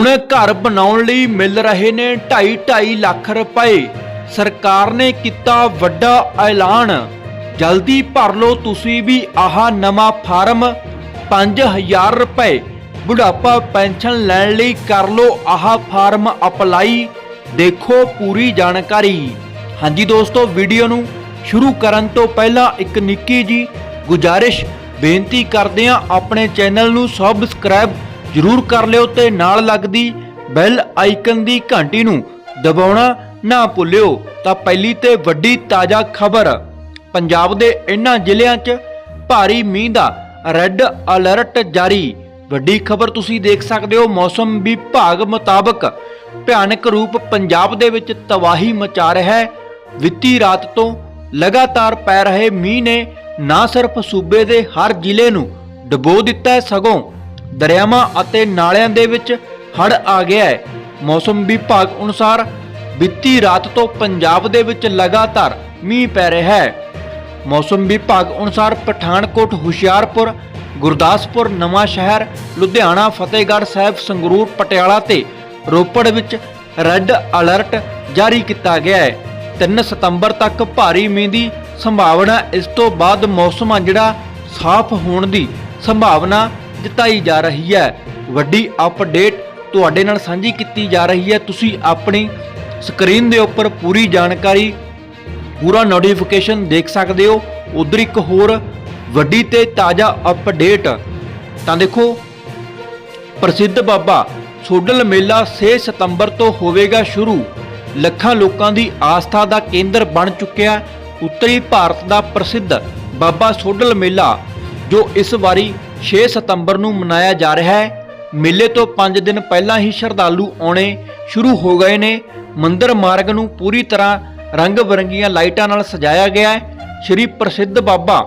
ਹੁਣ ਘਰ ਬਣਾਉਣ ਲਈ ਮਿਲ ਰਹੇ ਨੇ 2.5 ਲੱਖ ਰੁਪਏ। ਸਰਕਾਰ ਨੇ ਕੀਤਾ ਵੱਡਾ ਐਲਾਨ। ਜਲਦੀ ਭਰ ਲਓ ਤੁਸੀਂ ਵੀ ਆਹ ਨਵਾਂ ਫਾਰਮ। 5000 ਰੁਪਏ। ਬੁਢਾਪਾ ਪੈਨਸ਼ਨ ਲੈਣ ਲਈ ਕਰ ਲਓ ਆਹ ਫਾਰਮ ਅਪਲਾਈ। ਦੇਖੋ ਪੂਰੀ ਜਾਣਕਾਰੀ। ਹਾਂਜੀ ਦੋਸਤੋ, ਵੀਡੀਓ ਨੂੰ ਸ਼ੁਰੂ ਕਰਨ ਤੋਂ ਪਹਿਲਾਂ ਇੱਕ ਨਿੱਕੀ ਜੀ ਗੁਜਾਰਿਸ਼ ਬੇਨਤੀ ਕਰਦੇ ਹਾਂ, ਆਪਣੇ ਚੈਨਲ ਨੂੰ ਸਬਸਕ੍ਰਾਈਬ ਜਰੂਰ ਕਰ ਲਿਓ ਤੇ ਨਾਲ ਲੱਗਦੀ ਬੈਲ ਆਈਕਨ ਦੀ ਘੰਟੀ ਨੂੰ ਦਬਾਉਣਾ ਨਾ ਭੁੱਲਿਓ। ਤਾਂ ਪਹਿਲੀ ਤੇ ਵੱਡੀ ਤਾਜ਼ਾ ਖਬਰ, ਪੰਜਾਬ ਦੇ ਇਨ੍ਹਾਂ ਜ਼ਿਲ੍ਹਿਆਂ 'ਚ ਭਾਰੀ ਮੀਂਹ ਦਾ ਰੈੱਡ ਅਲਰਟ ਜਾਰੀ। ਵੱਡੀ ਖਬਰ ਤੁਸੀਂ ਦੇਖ ਸਕਦੇ ਹੋ, ਮੌਸਮ ਵਿਭਾਗ ਮੁਤਾਬਕ ਭਿਆਨਕ ਰੂਪ ਪੰਜਾਬ ਦੇ ਵਿੱਚ ਤਬਾਹੀ ਮਚਾ ਰਿਹਾ ਹੈ। ਵਿੱਤੀ ਰਾਤ ਤੋਂ ਲਗਾਤਾਰ ਪੈ ਰਹੇ ਮੀਂਹ ਨੇ ਨਾ ਸਿਰਫ ਸੂਬੇ ਦੇ ਹਰ ਜ਼ਿਲ੍ਹੇ ਨੂੰ ਡੁਬੋ ਦਿੱਤਾ ਹੈ ਸਗੋਂ ਦਰਿਆਵਾਂ ਅਤੇ ਨਾਲਿਆਂ ਦੇ ਵਿੱਚ ਹੜ੍ਹ ਆ ਗਿਆ ਹੈ। ਮੌਸਮ ਵਿਭਾਗ ਅਨੁਸਾਰ ਬੀਤੀ ਰਾਤ ਤੋਂ ਪੰਜਾਬ ਦੇ ਵਿੱਚ ਲਗਾਤਾਰ ਮੀਂਹ ਪੈ ਰਿਹਾ ਹੈ। ਮੌਸਮ ਵਿਭਾਗ ਅਨੁਸਾਰ ਪਠਾਨਕੋਟ, ਹੁਸ਼ਿਆਰਪੁਰ, ਗੁਰਦਾਸਪੁਰ, ਨਵਾਂ ਸ਼ਹਿਰ, ਲੁਧਿਆਣਾ, ਫਤਿਹਗੜ੍ਹ ਸਾਹਿਬ, ਸੰਗਰੂਰ, ਪਟਿਆਲਾ ਤੇ ਰੋਪੜ ਵਿੱਚ ਰੈੱਡ ਅਲਰਟ ਜਾਰੀ ਕੀਤਾ ਗਿਆ ਹੈ। 3 ਸਤੰਬਰ ਤੱਕ ਭਾਰੀ ਮੀਂਹ ਦੀ ਸੰਭਾਵਨਾ, ਇਸ ਤੋਂ ਬਾਅਦ ਮੌਸਮ ਆ ਜਿਹੜਾ, ਸਾਫ਼ ਹੋਣ ਦੀ ਸੰਭਾਵਨਾ ਜਤਾਈ ਜਾ ਰਹੀ ਹੈ। ਵੱਡੀ ਅਪਡੇਟ ਤੁਹਾਡੇ ਨਾਲ ਸਾਂਝੀ ਕੀਤੀ ਜਾ ਰਹੀ ਹੈ। ਤੁਸੀਂ ਆਪਣੀ ਸਕਰੀਨ ਦੇ ਉੱਪਰ ਪੂਰੀ ਜਾਣਕਾਰੀ, ਪੂਰਾ ਨੋਟੀਫਿਕੇਸ਼ਨ ਦੇਖ ਸਕਦੇ ਹੋ। ਉਧਰ ਇੱਕ ਹੋਰ ਵੱਡੀ ਤੇ ਤਾਜ਼ਾ ਅਪਡੇਟ ਤਾਂ ਦੇਖੋ, ਪ੍ਰਸਿੱਧ ਬਾਬਾ ਸੋਡਲ ਮੇਲਾ 6 ਸਤੰਬਰ ਤੋਂ ਹੋਵੇਗਾ ਸ਼ੁਰੂ। ਲੱਖਾਂ ਲੋਕਾਂ ਦੀ ਆਸਥਾ ਦਾ ਕੇਂਦਰ ਬਣ ਚੁੱਕਿਆ ਉੱਤਰੀ ਭਾਰਤ ਦਾ ਪ੍ਰਸਿੱਧ ਬਾਬਾ ਸੋਡਲ ਮੇਲਾ, ਜੋ ਇਸ ਵਾਰੀ 6 ਸਤੰਬਰ ਨੂੰ ਮਨਾਇਆ ਜਾ ਰਿਹਾ ਹੈ। ਮੇਲੇ ਤੋਂ 5 ਦਿਨ ਪਹਿਲਾਂ ਹੀ ਸ਼ਰਧਾਲੂ ਆਉਣੇ ਸ਼ੁਰੂ ਹੋ ਗਏ ਨੇ। ਮੰਦਰ ਮਾਰਗ ਨੂੰ ਪੂਰੀ ਤਰ੍ਹਾਂ ਰੰਗ ਬਰੰਗੀਆਂ ਲਾਈਟਾਂ ਨਾਲ ਸਜਾਇਆ ਗਿਆ ਹੈ। ਸ਼੍ਰੀ ਪ੍ਰਸਿੱਧ ਬਾਬਾ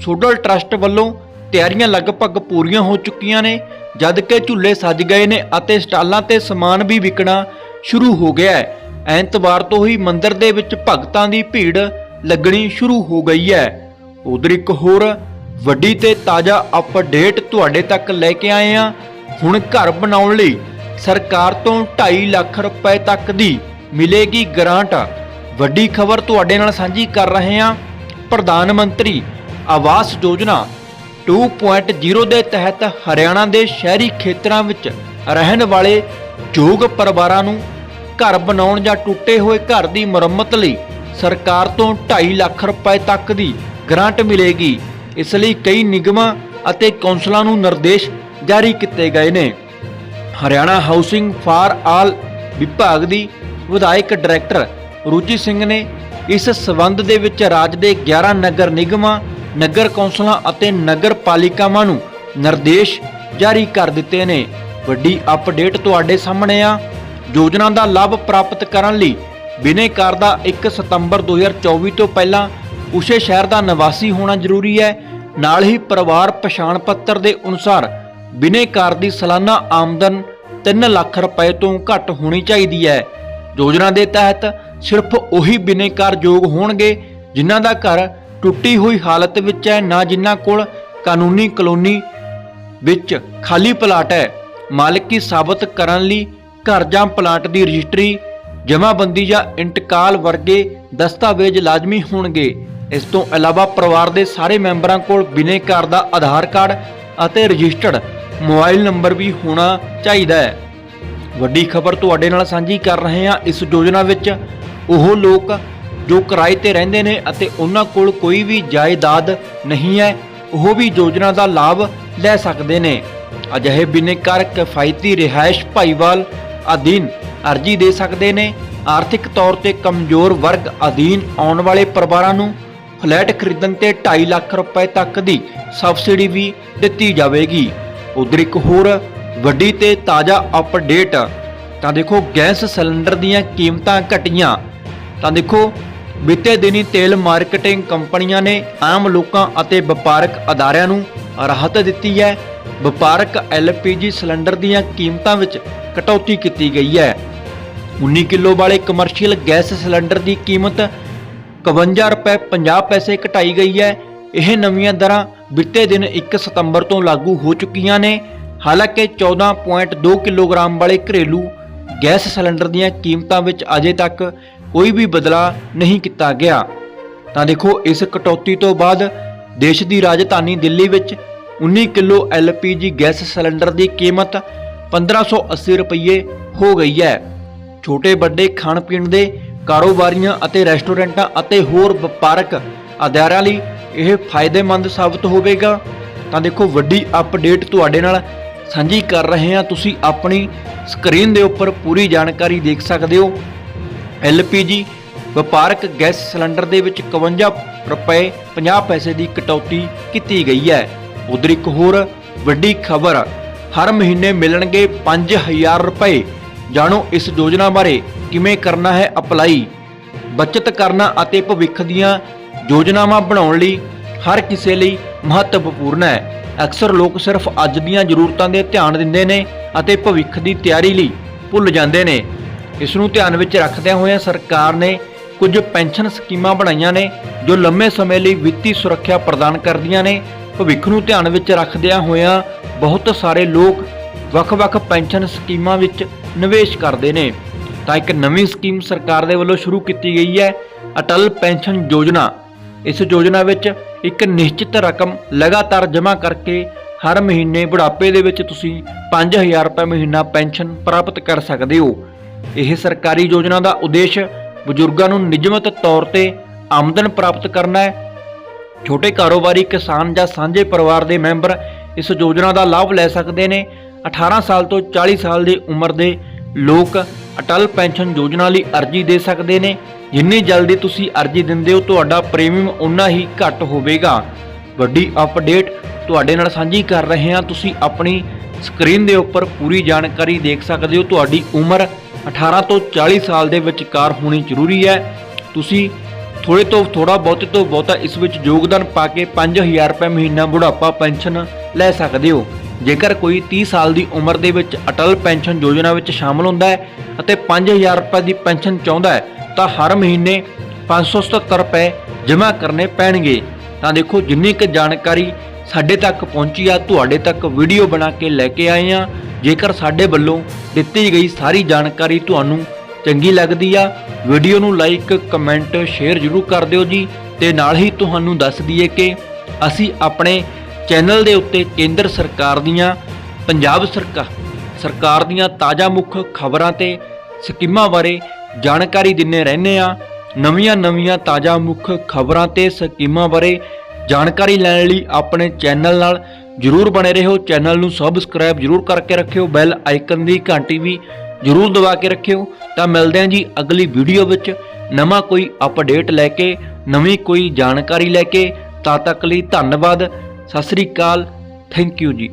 ਸੋਡਲ ਟਰਸਟ ਵੱਲੋਂ ਤਿਆਰੀਆਂ ਲਗਭਗ ਪੂਰੀਆਂ ਹੋ ਚੁੱਕੀਆਂ ਨੇ, ਜਦ ਕਿ ਝੁੱਲੇ ਸੱਜ ਗਏ ਨੇ ਅਤੇ ਸਟਾਲਾਂ ਤੇ ਸਮਾਨ ਵੀ ਵਿਕਣਾ ਸ਼ੁਰੂ ਹੋ ਗਿਆ ਹੈ। ਐਤਵਾਰ ਤੋਂ ਹੀ ਮੰਦਿਰ ਦੇ ਵਿੱਚ ਭਗਤਾਂ ਦੀ ਭੀੜ ਲੱਗਣੀ ਸ਼ੁਰੂ ਹੋ ਗਈ ਹੈ। ਉਧਰ ਇੱਕ ਹੋਰ ਵੱਡੀ ਤੇ ਤਾਜ਼ਾ ਅਪਡੇਟ ਤੁਹਾਡੇ ਤੱਕ ਲੈ ਕੇ ਆਏ ਹਾਂ। ਹੁਣ ਘਰ ਬਣਾਉਣ ਲਈ ਸਰਕਾਰ ਤੋਂ 2.5 ਲੱਖ ਰੁਪਏ ਤੱਕ ਦੀ ਮਿਲੇਗੀ ਗ੍ਰਾਂਟ ਵੱਡੀ ਖਬਰ ਤੁਹਾਡੇ ਨਾਲ ਸਾਂਝੀ ਕਰ ਰਹੇ ਹਾਂ। ਪ੍ਰਧਾਨ ਮੰਤਰੀ ਆਵਾਸ ਯੋਜਨਾ 2.0 ਦੇ ਤਹਿਤ ਹਰਿਆਣਾ ਦੇ ਸ਼ਹਿਰੀ ਖੇਤਰਾਂ ਵਿੱਚ ਰਹਿਣ ਵਾਲੇ ਯੋਗ ਪਰਿਵਾਰਾਂ ਨੂੰ ਘਰ ਬਣਾਉਣ ਜਾਂ ਟੁੱਟੇ ਹੋਏ ਘਰ ਦੀ ਮੁਰੰਮਤ ਲਈ ਸਰਕਾਰ ਤੋਂ 2.5 ਲੱਖ ਰੁਪਏ ਤੱਕ ਦੀ ਗ੍ਰਾਂਟ ਮਿਲੇਗੀ। ਇਸ ਲਈ ਕਈ ਨਿਗਮਾਂ ਅਤੇ ਕੌਂਸਲਾਂ ਨੂੰ ਨਿਰਦੇਸ਼ ਜਾਰੀ ਕੀਤੇ ਗਏ ਨੇ। ਹਰਿਆਣਾ ਹਾਊਸਿੰਗ ਫਾਰ ਆਲ ਵਿਭਾਗ ਦੀ ਵਿਧਾਇਕ ਡਾਇਰੈਕਟਰ ਰੂਚੀ ਸਿੰਘ ਨੇ ਇਸ ਸਬੰਧ ਦੇ ਵਿੱਚ ਰਾਜ ਦੇ 11 ਨਗਰ ਨਿਗਮਾਂ, ਨਗਰ ਕੌਂਸਲਾਂ ਅਤੇ ਨਗਰ ਪਾਲਿਕਾਵਾਂ ਨੂੰ ਨਿਰਦੇਸ਼ ਜਾਰੀ ਕਰ ਦਿੱਤੇ ਨੇ। ਵੱਡੀ ਅਪਡੇਟ ਤੁਹਾਡੇ ਸਾਹਮਣੇ ਆ। ਯੋਜਨਾ ਦਾ ਲਾਭ ਪ੍ਰਾਪਤ ਕਰਨ ਲਈ ਬਿਨੇਕਾਰ ਦਾ 1 ਸਤੰਬਰ 2024 ਤੋਂ ਪਹਿਲਾਂ ਉਸੇ ਸ਼ਹਿਰ ਦਾ ਨਿਵਾਸੀ ਹੋਣਾ ਜ਼ਰੂਰੀ ਹੈ। ਨਾਲ ਹੀ ਪਰਿਵਾਰ ਪਛਾਣ ਪੱਤਰ ਦੇ ਅਨੁਸਾਰ ਬਿਨੇਕਾਰ ਦੀ ਸਾਲਾਨਾ ਆਮਦਨ 3 ਲੱਖ ਰੁਪਏ ਤੋਂ ਘੱਟ ਹੋਣੀ ਚਾਹੀਦੀ ਹੈ। ਯੋਜਨਾ ਦੇ ਤਹਿਤ ਸਿਰਫ ਉਹੀ ਬਿਨੇਕਾਰ ਯੋਗ ਹੋਣਗੇ, ਜਿਨ੍ਹਾਂ ਦਾ ਘਰ ਟੁੱਟੀ ਹੋਈ ਹਾਲਤ ਵਿੱਚ ਹੈ, ਨਾ ਜਿਨ੍ਹਾਂ ਕੋਲ ਕਾਨੂੰਨੀ ਕਲੋਨੀ ਵਿੱਚ ਖਾਲੀ ਪਲਾਟ ਹੈ। ਮਾਲਕੀ ਸਾਬਤ ਕਰਨ ਲਈ ਘਰ ਜਾਂ ਪਲਾਟ ਦੀ ਰਜਿਸਟਰੀ ਜਮ੍ਹਾਂਬੰਦੀ ਜਾਂ ਇੰਟਕਾਲ ਵਰਗੇ ਦਸਤਾਵੇਜ਼ ਲਾਜ਼ਮੀ ਹੋਣਗੇ। ਇਸ ਤੋਂ ਇਲਾਵਾ ਪਰਿਵਾਰ ਦੇ ਸਾਰੇ ਮੈਂਬਰਾਂ ਕੋਲ ਬਿਨੇਕਾਰ ਦਾ ਆਧਾਰ ਕਾਰਡ ਅਤੇ ਰਜਿਸਟਰਡ ਮੋਬਾਈਲ ਨੰਬਰ ਵੀ ਹੋਣਾ ਚਾਹੀਦਾ ਹੈ। ਵੱਡੀ ਖਬਰ ਤੁਹਾਡੇ ਨਾਲ ਸਾਂਝੀ ਕਰ ਰਹੇ ਹਾਂ। ਇਸ ਯੋਜਨਾ ਵਿੱਚ ਉਹ ਲੋਕ ਜੋ ਕਿਰਾਏ ਤੇ ਰਹਿੰਦੇ ਨੇ ਅਤੇ ਉਹਨਾਂ ਕੋਲ ਕੋਈ ਵੀ ਜਾਇਦਾਦ ਨਹੀਂ ਹੈ, ਉਹ ਵੀ ਯੋਜਨਾ ਦਾ ਲਾਭ ਲੈ ਸਕਦੇ ਨੇ। ਅਜਿਹੇ ਬਿਨੇਕਾਰ ਕਿਫਾਇਤੀ ਰਿਹਾਇਸ਼ ਭਾਈਵਾਲ ਅਧੀਨ ਅਰਜੀ ਦੇ ਸਕਦੇ ਨੇ। ਆਰਥਿਕ ਤੌਰ ਤੇ ਕਮਜ਼ੋਰ ਵਰਗ ਅਧੀਨ ਆਉਣ ਵਾਲੇ ਪਰਿਵਾਰਾਂ ਨੂੰ ਫਲੈਟ ਖਰੀਦਣ ਤੇ 2.5 ਲੱਖ ਰੁਪਏ ਤੱਕ ਦੀ ਸਬਸਿਡੀ ਵੀ ਦਿੱਤੀ ਜਾਵੇਗੀ। ਉਧਰ ਇੱਕ ਹੋਰ ਵੱਡੀ ਤੇ ਤਾਜ਼ਾ ਅਪਡੇਟ ਤਾਂ ਦੇਖੋ ਗੈਸ ਸਿਲੰਡਰ ਦੀਆਂ ਕੀਮਤਾਂ ਘਟੀਆਂ। ਤਾਂ ਦੇਖੋ, ਬੀਤੇ ਦਿਨੀ ਤੇਲ ਮਾਰਕੀਟਿੰਗ ਕੰਪਨੀਆਂ ਨੇ ਆਮ ਲੋਕਾਂ ਅਤੇ ਵਪਾਰਕ ਅਦਾਰਿਆਂ ਨੂੰ ਰਾਹਤ ਦਿੱਤੀ ਹੈ। ਵਪਾਰਕ ਐਲਪੀਜੀ ਸਿਲੰਡਰ ਦੀਆਂ ਕੀਮਤਾਂ ਵਿੱਚ ਕਟੌਤੀ ਕੀਤੀ ਗਈ ਹੈ। 19 ਕਿਲੋ ਵਾਲੇ ਕਮਰਸ਼ੀਅਲ ਗੈਸ ਸਿਲੰਡਰ ਦੀ ਕੀਮਤ 51 ਰੁਪਏ 50 ਪੈਸੇ ਘਟਾਈ ਗਈ ਹੈ। ਇਹ ਨਵੀਆਂ ਦਰਾਂ ਬੀਤੇ ਦਿਨ 1 ਸਤੰਬਰ ਤੋਂ ਲਾਗੂ ਹੋ ਚੁੱਕੀਆਂ ਨੇ। ਹਾਲਾਂਕਿ 14.2 ਕਿਲੋਗ੍ਰਾਮ ਵਾਲੇ ਘਰੇਲੂ ਗੈਸ ਸਿਲੰਡਰ ਦੀਆਂ ਕੀਮਤਾਂ ਵਿੱਚ ਅਜੇ ਤੱਕ ਕੋਈ ਵੀ ਬਦਲਾਅ ਨਹੀਂ ਕੀਤਾ ਗਿਆ। ਤਾਂ ਦੇਖੋ, ਇਸ ਕਟੌਤੀ ਤੋਂ ਬਾਅਦ ਦੇਸ਼ ਦੀ ਰਾਜਧਾਨੀ ਦਿੱਲੀ ਵਿੱਚ 19 ਕਿਲੋ LPG ਗੈਸ ਸਿਲੰਡਰ ਦੀ ਕੀਮਤ 1580 ਰੁਪਏ ਹੋ ਗਈ ਹੈ। ਛੋਟੇ ਵੱਡੇ ਖਾਣ ਪੀਣ ਦੇ ਕਾਰੋਬਾਰੀਆਂ ਅਤੇ ਰੈਸਟੋਰੈਂਟਾਂ ਅਤੇ ਹੋਰ ਵਪਾਰਕ ਅਦਾਰਿਆਂ ਲਈ ਇਹ ਫਾਇਦੇਮੰਦ ਸਾਬਤ ਹੋਵੇਗਾ। ਤਾਂ ਦੇਖੋ, ਵੱਡੀ ਅਪਡੇਟ ਤੁਹਾਡੇ ਨਾਲ ਸਾਂਝੀ ਕਰ ਰਹੇ ਹਾਂ। ਤੁਸੀਂ ਆਪਣੀ ਸਕਰੀਨ ਦੇ ਉੱਪਰ ਪੂਰੀ ਜਾਣਕਾਰੀ ਦੇਖ ਸਕਦੇ ਹੋ। LPG ਵਪਾਰਕ ਗੈਸ ਸਿਲੰਡਰ ਦੇ ਵਿੱਚ 51 ਰੁਪਏ 50 ਪੈਸੇ ਦੀ ਕਟੌਤੀ ਕੀਤੀ ਗਈ ਹੈ। ਉਧਰ ਇੱਕ ਹੋਰ ਵੱਡੀ ਖਬਰ, ਹਰ ਮਹੀਨੇ ਮਿਲਣਗੇ 5000 ਰੁਪਏ। ਜਾਣੋ, ਇਸ ਯੋਜਨਾ ਬਾਰੇ ਕਿਵੇਂ ਕਰਨਾ ਹੈ ਅਪਲਾਈ, ਬਚਤ ਕਰਨਾ ਅਤੇ ਭਵਿੱਖ ਦੀਆਂ ਯੋਜਨਾਵਾਂ ਬਣਾਉਣ ਲਈ ਹਰ ਕਿਸੇ ਲਈ ਮਹੱਤਵਪੂਰਨ ਹੈ। ਅਕਸਰ ਲੋਕ ਸਿਰਫ ਅੱਜ ਦੀਆਂ ਜ਼ਰੂਰਤਾਂ ਦੇ ਧਿਆਨ ਦਿੰਦੇ ਨੇ ਅਤੇ ਭਵਿੱਖ ਦੀ ਤਿਆਰੀ ਲਈ ਭੁੱਲ ਜਾਂਦੇ ਨੇ। ਇਸ ਨੂੰ ਧਿਆਨ ਵਿੱਚ ਰੱਖਦਿਆਂ ਹੋਇਆਂ ਸਰਕਾਰ ਨੇ ਕੁਝ ਪੈਨਸ਼ਨ ਸਕੀਮਾਂ ਬਣਾਈਆਂ ਨੇ, ਜੋ ਲੰਮੇ ਸਮੇਂ ਲਈ ਵਿੱਤੀ ਸੁਰੱਖਿਆ ਪ੍ਰਦਾਨ ਕਰਦੀਆਂ ਨੇ। ਭਵਿੱਖ ਨੂੰ ਧਿਆਨ ਵਿੱਚ ਰੱਖਦਿਆਂ ਹੋਇਆਂ ਬਹੁਤ ਸਾਰੇ ਲੋਕ ਵੱਖ-ਵੱਖ ਪੈਨਸ਼ਨ ਸਕੀਮਾਂ ਵਿੱਚ ਨਿਵੇਸ਼ ਕਰਦੇ ਨੇ। ਤਾਂ ਇੱਕ ਨਵੀਂ ਸਕੀਮ ਸਰਕਾਰ ਦੇ ਵੱਲੋਂ ਸ਼ੁਰੂ ਕੀਤੀ ਗਈ ਹੈ, ਅਟਲ ਪੈਨਸ਼ਨ ਯੋਜਨਾ। ਇਸ ਯੋਜਨਾ ਵਿੱਚ ਇੱਕ ਨਿਸ਼ਚਿਤ ਰਕਮ ਲਗਾਤਾਰ ਜਮ੍ਹਾਂ ਕਰਕੇ ਹਰ ਮਹੀਨੇ ਬੁਢਾਪੇ ਦੇ ਵਿੱਚ ਤੁਸੀਂ 5000 ਰੁਪਏ ਮਹੀਨਾ ਪੈਨਸ਼ਨ ਪ੍ਰਾਪਤ ਕਰ ਸਕਦੇ ਹੋ। ਇਹ ਸਰਕਾਰੀ ਯੋਜਨਾ ਦਾ ਉਦੇਸ਼ ਬਜ਼ੁਰਗਾਂ ਨੂੰ ਨਿਯਮਤ ਤੌਰ ਤੇ ਆਮਦਨ ਪ੍ਰਾਪਤ ਕਰਨਾ ਹੈ। ਛੋਟੇ ਕਾਰੋਬਾਰੀ ਕਿਸਾਨ ਜਾਂ ਸਾਂਝੇ ਪਰਿਵਾਰ ਦੇ ਮੈਂਬਰ ਇਸ ਯੋਜਨਾ ਦਾ ਲਾਭ ਲੈ ਸਕਦੇ ਨੇ। 18 ਸਾਲ ਤੋਂ 40 ਸਾਲ ਦੀ ਉਮਰ ਦੇ ਲੋਕ ਅਟਲ ਪੈਨਸ਼ਨ ਯੋਜਨਾ ਲਈ ਅਰਜ਼ੀ ਦੇ ਸਕਦੇ ਨੇ। ਜਿੰਨੀ ਜਲਦੀ ਤੁਸੀਂ ਅਰਜ਼ੀ ਦਿੰਦੇ ਹੋ, ਤੁਹਾਡਾ ਪ੍ਰੀਮੀਅਮ ਉਨਾ ਹੀ ਘੱਟ ਹੋਵੇਗਾ। ਵੱਡੀ ਅਪਡੇਟ ਤੁਹਾਡੇ ਨਾਲ ਸਾਂਝੀ ਕਰ ਰਹੇ ਹਾਂ। ਤੁਸੀਂ ਆਪਣੀ ਸਕਰੀਨ ਦੇ ਉੱਪਰ ਪੂਰੀ ਜਾਣਕਾਰੀ ਦੇਖ ਸਕਦੇ ਹੋ। ਤੁਹਾਡੀ ਉਮਰ 18 ਤੋਂ 40 ਸਾਲ ਦੇ ਵਿਚਕਾਰ ਹੋਣੀ ਜ਼ਰੂਰੀ ਹੈ। ਤੁਸੀਂ ਥੋੜੇ ਤੋਂ ਥੋੜਾ ਬਹੁਤੇ ਤੋਂ ਬਹੁਤਾ ਇਸ ਵਿੱਚ ਯੋਗਦਾਨ ਪਾ ਕੇ 5000 ਰੁਪਏ ਮਹੀਨਾ ਬੁਢਾਪਾ ਪੈਨਸ਼ਨ ਲੈ ਸਕਦੇ ਹੋ। ਜੇਕਰ ਕੋਈ 30 ਸਾਲ ਦੀ ਉਮਰ ਦੇ ਵਿੱਚ ਅਟਲ ਪੈਨਸ਼ਨ ਯੋਜਨਾ ਵਿੱਚ ਸ਼ਾਮਲ ਹੁੰਦਾ ਹੈ ਅਤੇ 5000 ਰੁਪਏ ਦੀ ਪੈਨਸ਼ਨ ਚਾਹੁੰਦਾ ਹੈ, ਤਾਂ ਹਰ ਮਹੀਨੇ 577 ਰੁਪਏ ਜਮ੍ਹਾਂ ਕਰਨੇ ਪੈਣਗੇ। ਤਾਂ ਦੇਖੋ, ਜਿੰਨੀ ਕੁ ਜਾਣਕਾਰੀ ਸਾਡੇ ਤੱਕ ਪਹੁੰਚੀ ਆ, ਤੁਹਾਡੇ ਤੱਕ ਵੀਡੀਓ ਬਣਾ ਕੇ ਲੈ ਕੇ ਆਏ ਆ। ਜੇਕਰ ਸਾਡੇ ਵੱਲੋਂ ਦਿੱਤੀ ਗਈ ਸਾਰੀ ਜਾਣਕਾਰੀ ਤੁਹਾਨੂੰ ਚੰਗੀ ਲੱਗਦੀ ਆ, ਵੀਡੀਓ ਨੂੰ ਲਾਈਕ, ਕਮੈਂਟ, ਸ਼ੇਅਰ ਜ਼ਰੂਰ ਕਰ ਦਿਓ ਜੀ। ਤੇ ਨਾਲ ਹੀ ਤੁਹਾਨੂੰ ਦੱਸ ਦਈਏ ਕਿ ਅਸੀਂ ਆਪਣੇ ਚੈਨਲ ਦੇ ਉੱਤੇ ਕੇਂਦਰ ਸਰਕਾਰ ਦੀਆਂ, ਪੰਜਾਬ ਸਰਕਾਰ ਸਰਕਾਰ ਦੀਆਂ ਤਾਜ਼ਾ ਮੁੱਖ ਖਬਰਾਂ ਤੇ ਸਕੀਮਾਂ ਬਾਰੇ ਜਾਣਕਾਰੀ ਦਿੰਨੇ ਰਹਿੰਦੇ ਆ। ਨਵੀਆਂ-ਨਵੀਆਂ ਤਾਜ਼ਾ ਮੁੱਖ ਖਬਰਾਂ ਤੇ ਸਕੀਮਾਂ ਬਾਰੇ ਜਾਣਕਾਰੀ ਲੈਣ ਲਈ ਆਪਣੇ ਚੈਨਲ ਨਾਲ ਜਰੂਰ ਬਣੇ ਰਹੋ। ਚੈਨਲ ਨੂੰ ਸਬਸਕ੍ਰਾਈਬ ਜਰੂਰ ਕਰਕੇ ਰੱਖਿਓ। ਬੈਲ ਆਈਕਨ ਦੀ ਘੰਟੀ ਵੀ ਜਰੂਰ ਦਬਾ ਕੇ ਰੱਖਿਓ। ਤਾਂ ਮਿਲਦੇ ਹਾਂ ਜੀ ਅਗਲੀ ਵੀਡੀਓ ਵਿੱਚ। ਨਵਾਂ ਕੋਈ ਅਪਡੇਟ ਲੈ ਕੇ, ਨਵੀਂ ਕੋਈ ਜਾਣਕਾਰੀ ਲੈ ਕੇ, ਤਦ ਤੱਕ ਲਈ ਧੰਨਵਾਦ। ਸਤਿ ਸ੍ਰੀ ਅਕਾਲ ਥੈਂਕ ਯੂ ਜੀ।